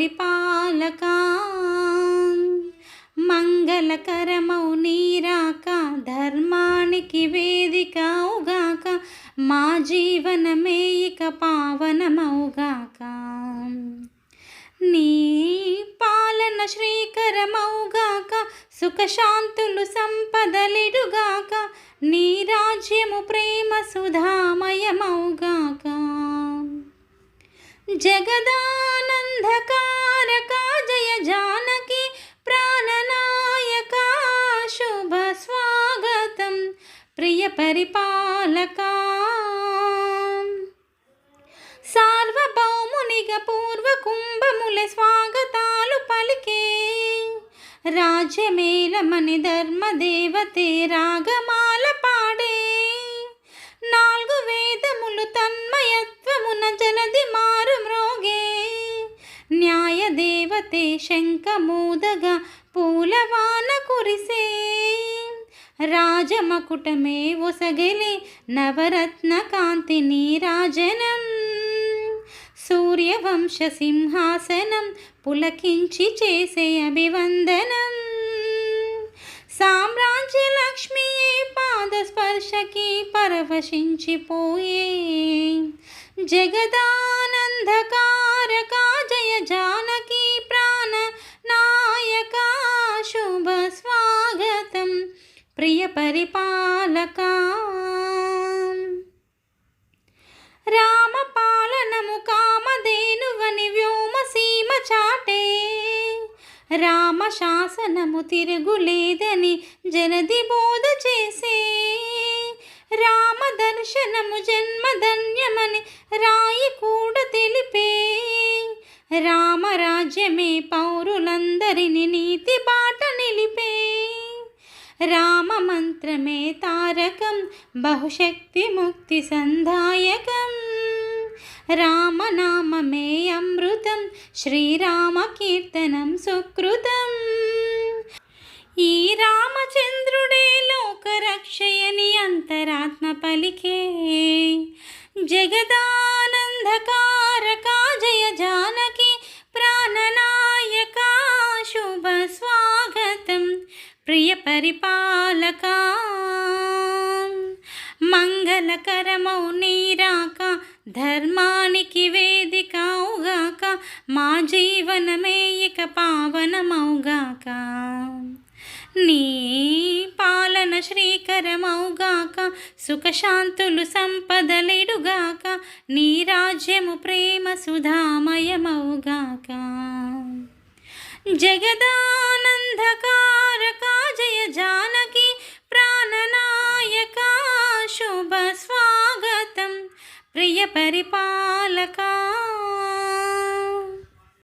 పరిపాలకా. మంగళకరమౌ నీరాక ధర్మానికి వేదికవుగాక మా జీవనమే ఇక పావనమౌగాక. నీ పాలన శ్రీకరమౌగాక సుఖశాంతులు సంపదలిడుగాక నీ రాజ్యము ప్రేమ సుధామయమౌగాక. జగదానందకా ప్రియ పరిపాలక. సార్వభౌమునిగా పూర్వ కుంభముల స్వాగతాలు పలికే రాజ్యమేలమని ధర్మదేవతే రాగమాల పాడే. నాలుగు వేదములు తన్మయత్వమున జలది మారు మ్రోగే న్యాయ దేవతే శంఖమూదగా పూలవాన కురిసే. రాజమకుటమే ఒసగలి నవరత్న కాంతిని రాజనం. సూర్యవంశ సింహాసనం పులకించి చేసే అభివందనం. సామ్రాజ్య లక్ష్మియే పాదస్పర్శకి పరవశించిపోయే జగదానందకారకా జయ జాన శాసనము తిరుగులేదని జనది బోధ చేసే. రామ దర్శనము జన్మధన్యమని రాయి కూడా తెలిపే. రామరాజ్యమే పౌరులందరిని నీతి బాట నిలిపే. రామ మంత్రమే తారకం బహుశక్తి ముక్తి సంధాయకం. రామనామమే అమృత శ్రీరామ కీర్తనం సుకృతం. ఈ రామచంద్రుడే లోకరక్షయని అంతరాత్మ పలికే. జగదానందకారక జయ జానకి ప్రాణనాయక శుభ స్వాగతం. ప్రియ పరిపాలక మంగళకరమౌ నీరాక ధర్మానికి వే మా జీవనమే ఇక పావనమౌగాక నీ పాలన శ్రీకరమౌగాక సుఖశాంతులు సంపదలిడుగాక. నీ రాజ్యము ప్రేమ సుధామయమౌగాక జగదానందకారక జయ జానకి ప్రాణనాయక శుభ స్వాగతం. ప్రియ పరిపాలకా